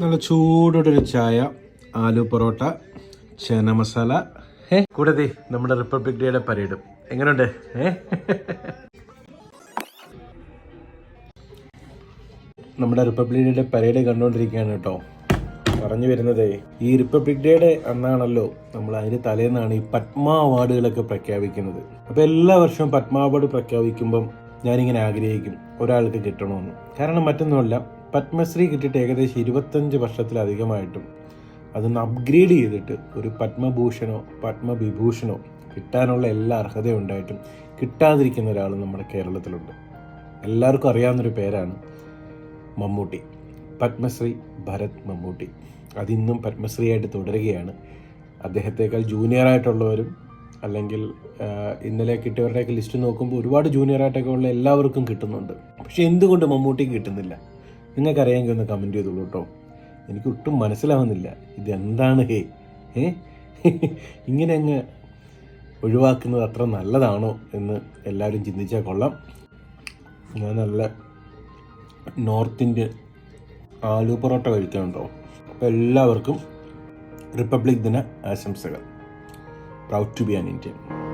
നല്ല ചൂടോടെ ഒരു ചായ ആലു പൊറോട്ട ചേന മസാല. ഏ കൂടെ നമ്മുടെ റിപ്പബ്ലിക് ഡേയുടെ പരേഡും. എങ്ങനെയുണ്ട് ഏ നമ്മുടെ റിപ്പബ്ലിക് ഡേയുടെ പരേഡ് കണ്ടുകൊണ്ടിരിക്കുകയാണ് കേട്ടോ. പറഞ്ഞു വരുന്നതേ ഈ റിപ്പബ്ലിക് ഡേയുടെ അന്നാണല്ലോ നമ്മൾ അതിന്റെ തലേന്നാണ് ഈ പത്മ അവാർഡുകളൊക്കെ പ്രഖ്യാപിക്കുന്നത്. അപ്പൊ എല്ലാ വർഷവും പത്മ അവാർഡ് പ്രഖ്യാപിക്കുമ്പം ഞാനിങ്ങനെ ആഗ്രഹിക്കും ഒരാൾക്ക് കിട്ടണമെന്ന് കാരണം മറ്റൊന്നുമല്ല പത്മശ്രീ കിട്ടിയിട്ട് ഏകദേശം ഇരുപത്തഞ്ച് വർഷത്തിലധികമായിട്ടും അതൊന്ന് അപ്ഗ്രേഡ് ചെയ്തിട്ട് ഒരു പത്മഭൂഷണോ പത്മവിഭൂഷണോ കിട്ടാനുള്ള എല്ലാ അർഹതയും ഉണ്ടായിട്ടും കിട്ടാതിരിക്കുന്ന ഒരാൾ നമ്മുടെ കേരളത്തിലുണ്ട്. എല്ലാവർക്കും അറിയാവുന്നൊരു പേരാണ് മമ്മൂട്ടി. പത്മശ്രീ ഭരത് മമ്മൂട്ടി. അതിന്നും പത്മശ്രീയായിട്ട് തുടരുകയാണ്. അദ്ദേഹത്തെക്കാൾ ജൂനിയർ ആയിട്ടുള്ളവരും അല്ലെങ്കിൽ ഇന്നലെ കിട്ടിയവരുടെയൊക്കെ ലിസ്റ്റ് നോക്കുമ്പോൾ ഒരുപാട് ജൂനിയർ ആയിട്ടൊക്കെ ഉള്ള എല്ലാവർക്കും കിട്ടുന്നുണ്ട്. പക്ഷെ എന്തുകൊണ്ട് മമ്മൂട്ടിക്ക് കിട്ടുന്നില്ല? നിങ്ങൾക്കറിയാമെങ്കിൽ ഒന്ന് കമന്റ് ചെയ്തോളൂ കേട്ടോ. എനിക്ക് ഒട്ടും മനസ്സിലാവുന്നില്ല. ഇതെന്താണ് ഹേ? ഏ ഇങ്ങനെ അങ്ങ് ഒഴിവാക്കുന്നത് അത്ര നല്ലതാണോ എന്ന് എല്ലാവരും ചിന്തിച്ചാൽ കൊള്ളാം. ഞാൻ നല്ല നോർത്ത് ഇന്ത്യൻ ആലു പൊറോട്ട കഴിക്കാനുണ്ടോ അപ്പോൾ എല്ലാവർക്കും റിപ്പബ്ലിക് ദിന ആശംസകൾ. Proud to be an Indian